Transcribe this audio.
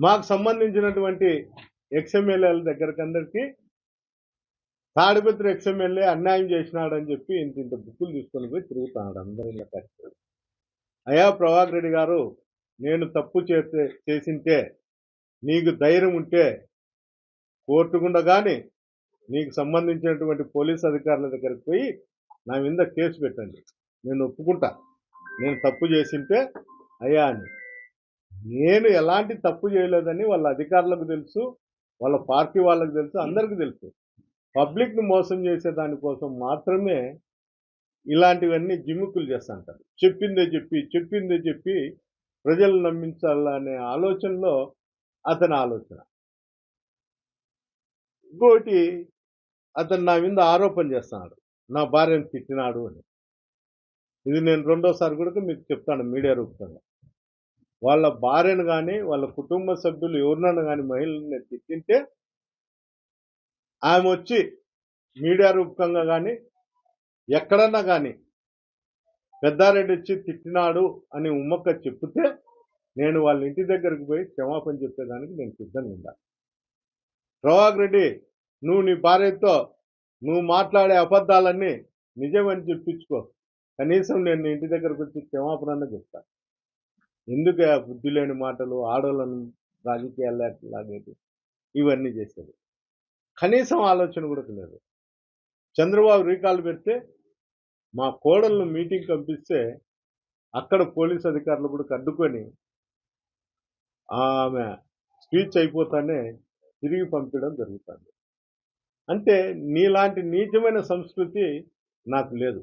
మాకు సంబంధించినటువంటి ఎక్స్ఎమ్మెల్యేల దగ్గరికి అందరికీ తాడిపత్రి ఎక్స్ఎమ్మెల్యే అన్యాయం చేసినాడని చెప్పి ఇంత ఇంత బుక్కులు తీసుకొని పోయి తిరుగుతున్నాడు అందరి అయ్యా ప్రభాకర్ రెడ్డి గారు నేను తప్పు చేస్తే చేసింటే నీకు ధైర్యం ఉంటే కోర్టుకుండా కానీ నీకు సంబంధించినటువంటి పోలీస్ అధికారుల దగ్గరికి పోయి నా మీద కేసు పెట్టండి. నేను ఒప్పుకుంటా. నేను తప్పు చేసింటే అయ్యా అని. నేను ఎలాంటి తప్పు చేయలేదని వాళ్ళ అధికారులకు తెలుసు వాళ్ళ పార్టీ వాళ్ళకి తెలుసు అందరికీ తెలుసు. పబ్లిక్ను మోసం చేసే దానికోసం మాత్రమే ఇలాంటివన్నీ జిమ్మిక్కులు చేస్తుంటారు. చెప్పిందే చెప్పి చెప్పిందే చెప్పి ప్రజలు నమ్మించాలనే ఆలోచనలో అతని ఆలోచన. ఇంకోటి అతను నా మీద ఆరోపణ చేస్తున్నాడు నా భార్యను తిట్టినాడు అని. ఇది నేను రెండోసారి కూడా మీకు చెప్తాను మీడియా రూపంగా వాళ్ళ భార్యను కానీ వాళ్ళ కుటుంబ సభ్యులు ఎవరినైనా కానీ మహిళల్ని తిట్టింటే ఆమె వచ్చి మీడియా రూపకంగా కానీ ఎక్కడన్నా కానీ పెద్దారెడ్డి వచ్చి తిట్టినాడు అని ఉమ్మక్క చెప్తే నేను వాళ్ళ ఇంటి దగ్గరికి పోయి క్షమాపణ చెప్పేదానికి నేను సిద్ధంగా ఉండాలి ప్రభాక్ రెడ్డి నువ్వు నీ భార్యతో నువ్వు మాట్లాడే అబద్ధాలన్నీ నిజమని చెప్పించుకో. కనీసం నేను ఇంటి దగ్గరకు వచ్చి క్షమాపణ చెప్తాను ఎందుకు ఆ బుద్ధి లేని మాటలు ఆడోళ్ళను రాజకీయాలు లాగేది ఇవన్నీ చేశారు కనీసం ఆలోచన కూడా లేదు చంద్రబాబు రీకాల్ పెడితే మా కోడలను మీటింగ్ పంపిస్తే అక్కడ పోలీస్ అధికారులు కూడా కడ్డుకొని ఆమె స్పీచ్ అయిపోతానే తిరిగి పంపించడం జరుగుతుంది. అంటే నీలాంటి నీచమైన సంస్కృతి నాకు లేదు.